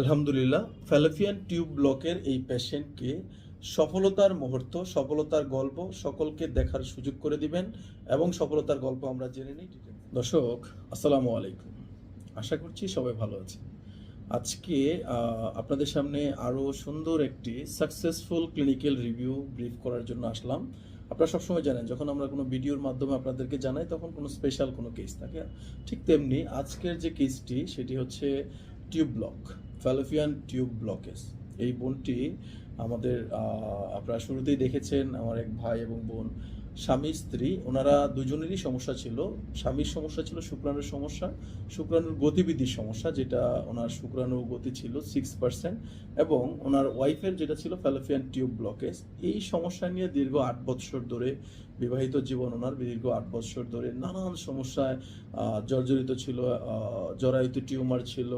আলহামদুলিল্লাহ Fallopian tube ব্লকের এই পেশেন্টকে সফলতার মুহূর্ত, সফলতার গল্প সকলকে দেখার সুযোগ করে দিবেন এবং সফলতার গল্প আমরা জেনে নিই দর্শক, আসসালামু আলাইকুম। আশা করছি সবাই ভালো আছে আজকে আপনাদের সামনে আরও সুন্দর একটি সাকসেসফুল ক্লিনিক্যাল রিভিউ ব্রিফ করার জন্য আসলাম। আপনারা সবসময় জানেন, যখন আমরা কোনো ভিডিওর মাধ্যমে আপনাদেরকে জানাই, তখন কোনো স্পেশাল কোনো কেস থাকে। ঠিক তেমনি আজকের যে কেসটি সেটি হচ্ছে tube block. Fallopian tube blockage এই বোনটি আমাদের আপনারা শুরুতেই দেখেছেন আমার এক ভাই এবং বোন স্বামী, স্ত্রী, ওনারা দুজনেরই সমস্যা ছিল। স্বামীর সমস্যা ছিল শুক্রাণুর সমস্যা। শুক্রাণুর গতিবিধির সমস্যা, যেটা ওনার শুক্রাণু গতি ছিল সিক্স পার্সেন্ট এবং ওনার ওয়াইফের যেটা ছিল ফ্যালোফিয়ান টিউব ব্লকেজ এই সমস্যা নিয়ে দীর্ঘ আট বছর ধরে বিবাহিত জীবন ওনার, দীর্ঘ আট বছর ধরে নানান সমস্যায় জর্জরিত ছিল জরায়ুত টিউমার ছিল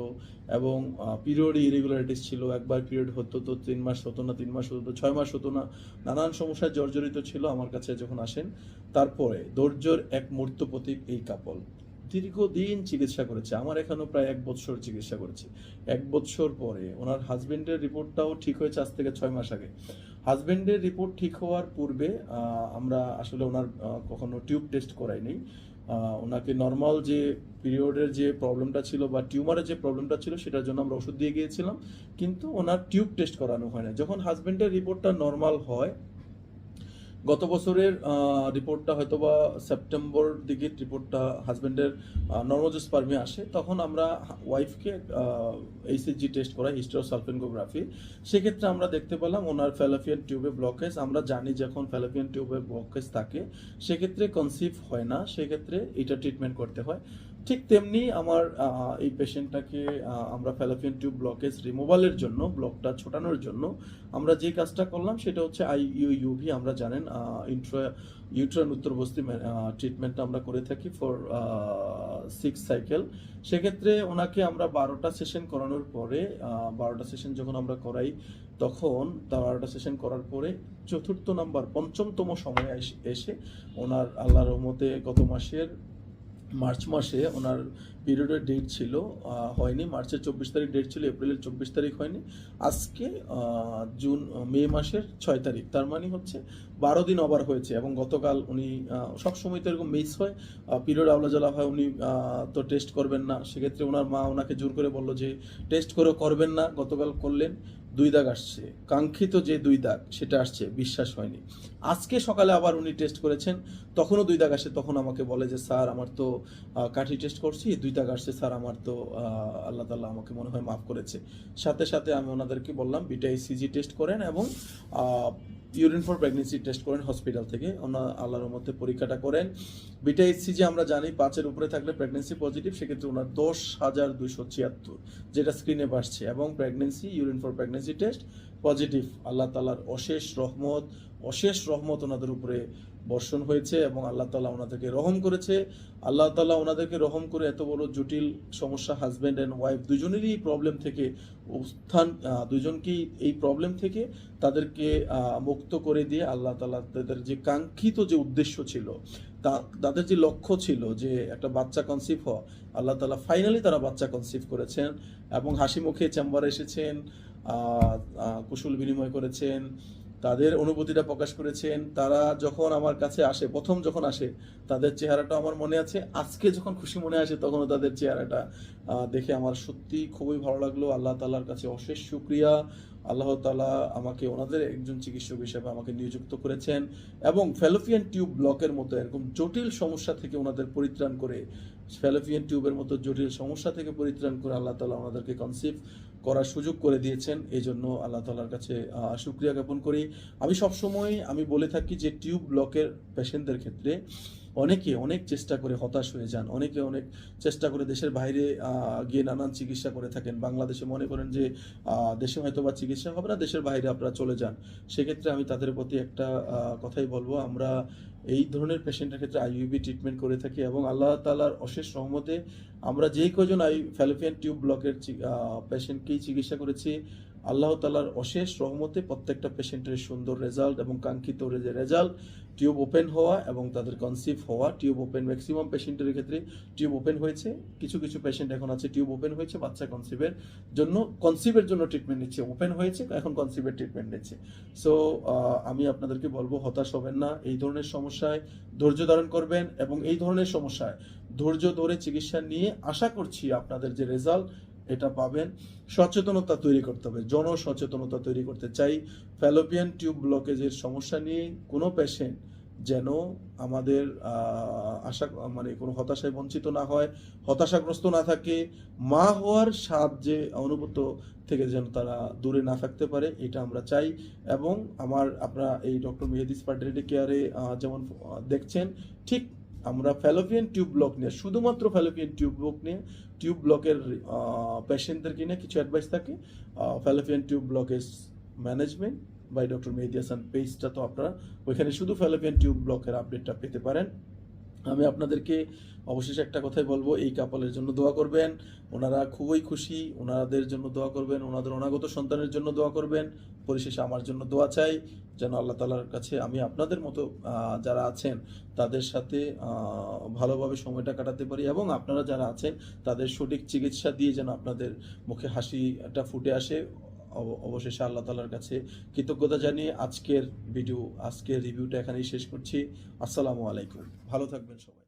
এবং পিরিয়ড ইরেগুলারিটিস ছিল। একবার পিরিয়ড হতো তো তিন মাস হতো না, তিন মাস হতো ছয় মাস হতো না। নানান সমস্যায় জর্জরিত ছিল। আমার কাছে যখন আসেন। তারপরে ধৈর্যর এক মূর্ত প্রতীক এই কাপল। দীর্ঘদিন চিকিৎসা করেছে। আমার এখানেও প্রায় এক বছর চিকিৎসা করেছে। এক বছর পরে ওনার হাজবেন্ডের রিপোর্টটাও ঠিক হয়েছে আজ থেকে ছয় মাস আগে। হাজবেন্ডের রিপোর্ট ঠিক হওয়ার পূর্বে আমরা আসলে ওনার কখনো টিউব টেস্ট করাইনি ওনাকে নর্মাল যে পিরিয়ডের যে প্রবলেমটা ছিল বা টিউমারের যে প্রবলেমটা ছিল সেটার জন্য আমরা ওষুধ দিয়ে গিয়েছিলাম। কিন্তু ওনার টিউব টেস্ট করানো হয় না যখন হাজবেন্ডের রিপোর্টটা নর্মাল হয় গত বছরের রিপোর্টটা হয়তো বা সেপ্টেম্বর দিকে রিপোর্টটা হাজব্যান্ডের হাজবেন্ডের নর্মোজোস্পার্মে আসে, তখন আমরা ওয়াইফকে এইসিজি টেস্ট করা হিস্টোসালফেনগোগ্রাফি সেক্ষেত্রে আমরা দেখতে পেলাম ওনার ফ্যালোপিয়ান টিউবে ব্লকেজ আমরা জানি যখন ফ্যালোপিয়ান টিউবে ব্লকেজ থাকে, সেক্ষেত্রে কনসিভ হয় না, সেক্ষেত্রে এটা ট্রিটমেন্ট করতে হয়। ঠিক তেমনি আমার এই পেশেন্টটাকে আমরা ফ্যালোপিয়ান টিউব ব্লকেজ রিমুভালের জন্য ব্লকটা ছোটানোর জন্য আমরা যে কাজটা করলাম সেটা হচ্ছে আই ইউ ইউভি আমরা জানেন ইন্ট্রা ইউট্রান উত্তরবস্তি ট্রিটমেন্টটা আমরা করে থাকি ফর সিক্স সাইকেল সেক্ষেত্রে ওনাকে আমরা বারোটা সেশন করানোর পরে বারোটা সেশন যখন আমরা করাই, তখন বারোটা সেশন করার পরে চতুর্থ নাম্বার পঞ্চমতম সময়ে এসে ওনার আল্লাহ রহমতে গত মাসের মার্চ মাসে ওনার পিরিয়ডের ডেট ছিল হয়নি। মার্চের চব্বিশ তারিখ ডেট ছিল, এপ্রিলের চব্বিশ তারিখ হয়নি। আজকে জুন মে মাসের ছয় তারিখ। তার মানে হচ্ছে বারো দিন ওভার হয়েছে এবং গতকাল উনি সবসময় তো এরকম মিস হয় পিরিয়ড আওলা জ্বালা হয়, উনি তো টেস্ট করবেন না। সেক্ষেত্রে ওনার মা ওনাকে জোর করে বলল যে টেস্ট করে করবেন না। গতকাল করলেন। দুই দাগ আসছে, কাঙ্ক্ষিত যে দুই দাগ সেটা আসছে, বিশ্বাস হয়নি। আজকে সকালে আবার উনি টেস্ট করেছেন, তখনও দুই দাগ আসে, তখন আমাকে বলে যে, স্যার, আমার তো কাঠি টেস্ট করছি, দুই দাগ আসছে, স্যার, আমার তো আল্লাহ তাল্লাহ আমাকে মনে হয় মাফ করেছে। সাথে সাথে আমি ওনাদেরকে বললাম, বিটাই সিজি টেস্ট করেন এবং ইউরিন ফর প্রেগনেন্সি টেস্ট করেন হসপিটাল থেকে। ওনার আল্লাহর মধ্যে পরীক্ষাটা করেন। বিটা যে আমরা জানি পাঁচের উপরে থাকলে প্রেগনেন্সি পজিটিভ, সেক্ষেত্রে ওনার দশ হাজার দুইশো ছিয়াত্তর যেটা স্ক্রিনে বাড়ছে এবং pregnancy, urine for pregnancy test positive. আল্লাহ তালার অশেষ রহমত অশেষ রহমত ওনাদের উপরে বর্ষণ হয়েছে এবং আল্লাহ তালা ওনাদেরকে রহম করেছে। আল্লাহ তালা ওনাদেরকে রহম করে এত বড় জটিল সমস্যা হাজব্যান্ড অ্যান্ড ওয়াইফ দুজনেরই প্রবলেম থেকে উত্থান দুজনকেই এই প্রবলেম থেকে তাদেরকে মুক্ত করে দিয়ে আল্লাহ তালা তাদের যে কাঙ্ক্ষিত যে উদ্দেশ্য ছিল, তা- তাদের যে লক্ষ্য ছিল যে একটা বাচ্চা কনসিভ হওয়া, আল্লাহ তালা ফাইনালি তারা বাচ্চা কনসিভ করেছেন এবং হাসি মুখে চেম্বারে এসেছেন কুশল বিনিময় করেছেন। তাদের অনুভূতিটা প্রকাশ করেছেন। তারা যখন আমার কাছে আসে, প্রথম যখন আসে, তাদের চেহারাটা আমার মনে আছে। আজকে যখন খুশি মনে আসে, তখনও তাদের চেহারাটা দেখে আমার সত্যি খুবই ভালো লাগল। আল্লাহ তাল্লার কাছে অশেষ শুক্রিয়া। আল্লাহ তালা আমাকে ওনাদের একজন চিকিৎসক হিসেবে আমাকে নিযুক্ত করেছেন এবং ফ্যালোপিয়ান টিউব ব্লকের মতো এরকম জটিল সমস্যা থেকে ওনাদের পরিত্রাণ করে ফ্যালোপিয়ান টিউবের মতো জটিল সমস্যা থেকে পরিত্রাণ করে আল্লাহ তালা ওনাদেরকে কনসিভ করার সুযোগ করে দিয়েছেন। এই জন্য আল্লাহ তালার কাছে আহ, শুক্রিয়া জ্ঞাপন করি। আমি সবসময় আমি বলে থাকি যে টিউব ব্লকের পেশেন্টদের ক্ষেত্রে অনেকে অনেক চেষ্টা করে হতাশ হয়ে যান, অনেকে অনেক চেষ্টা করে দেশের বাইরে গিয়ে নানান চিকিৎসা করে থাকেন। বাংলাদেশে মনে করেন যে দেশে হয়তো বা চিকিৎসা হবে না, দেশের বাইরে আপনারা চলে যান। সেক্ষেত্রে আমি তাদের প্রতি একটা কথাই বলব, আমরা এই ধরনের পেশেন্টের ক্ষেত্রে আইইউবি ট্রিটমেন্ট করে থাকি এবং আল্লাহ তালার অশেষ সহমতে আমরা যেই কজন আই ফ্যালোপিয়ান টিউব ব্লকের পেশেন্টকেই চিকিৎসা করেছি আল্লাহ তালার অশেষ রহমতে প্রত্যেকটা পেশেন্টের সুন্দর রেজাল্ট এবং কাঙ্ক্ষিত রেজাল্ট টিউব ওপেন হওয়া এবং তাদের কনসিভ হওয়া, টিউব ওপেন ম্যাক্সিমাম পেশেন্টের ক্ষেত্রে টিউব ওপেন হয়েছে। কিছু কিছু পেশেন্ট এখন আছে টিউব ওপেন হয়েছে, বাচ্চা কনসিভের জন্য কনসিভের জন্য ট্রিটমেন্ট নিচ্ছে, ওপেন হয়েছে, এখন কনসিভের ট্রিটমেন্ট নিচ্ছে। সো আমি আপনাদেরকে বলব, হতাশ হবেন না, এই ধরনের সমস্যায় ধৈর্য ধারণ করবেন এবং এই ধরনের সমস্যায় ধৈর্য ধরে চিকিৎসা নিয়ে আশা করছি আপনাদের যে রেজাল্ট এটা পাবেন। সচেতনতা তৈরি করতে হবে। জনসচেতনতা তৈরি করতে চাই। ফ্যালোপিয়ান টিউব ব্লকেজের সমস্যা নিয়ে কোনো পেশেন্ট যেন আমাদের আশা মানে কোনো হতাশায় বঞ্চিত না হয়, হতাশাগ্রস্ত না থাকে। মা হওয়ার স্বাদ যে অনুভূত থেকে যেন তারা দূরে না থাকতে পারে, এটা আমরা চাই। এবং আমার, আপনারা এই ডক্টর মেহেদিস ফার্টিলিটি কেয়ারে যেমন দেখছেন, ঠিক আমরা ফ্যালোপিয়ান টিউব ব্লক নিয়ে, শুধুমাত্র ফ্যালোপিয়ান টিউব ব্লক নিয়ে টিউব ব্লকের পেশেন্টদেরকে নিয়ে কিছু অ্যাডভাইস থাকে। ফ্যালোপিয়ান টিউব ব্লকের management by doctor Mehedi Hasan পেজটা তো আপনারা ওইখানে শুধু ফ্যালোপিয়ান টিউব ব্লকের আপডেটটা পেতে পারেন। আমি আপনাদেরকে অবশেষে একটা কথাই বলব, এই কাপলের জন্য দোয়া করবেন। ওনারা খুবই খুশি, ওনাদের জন্য দোয়া করবেন, ওনাদের অনাগত সন্তানের জন্য দোয়া করবেন। পরিশেষে আমার জন্য দোয়া চাই, যেন আল্লাহ তালার কাছে আমি আপনাদের মতো যারা আছেন, তাদের সাথে ভালোভাবে সময়টা কাটাতে পারি এবং আপনারা যারা আছেন, তাদের সঠিক চিকিৎসা দিয়ে যেন আপনাদের মুখে হাসিটা ফুটে আসে। অবশেষে আল্লাহ তালার কাছে কৃতজ্ঞতা জানিয়ে আজকের ভিডিও আজকের রিভিউটা এখানেই শেষ করছি। আসসালামু আলাইকুম। ভালো থাকবেন সবাই।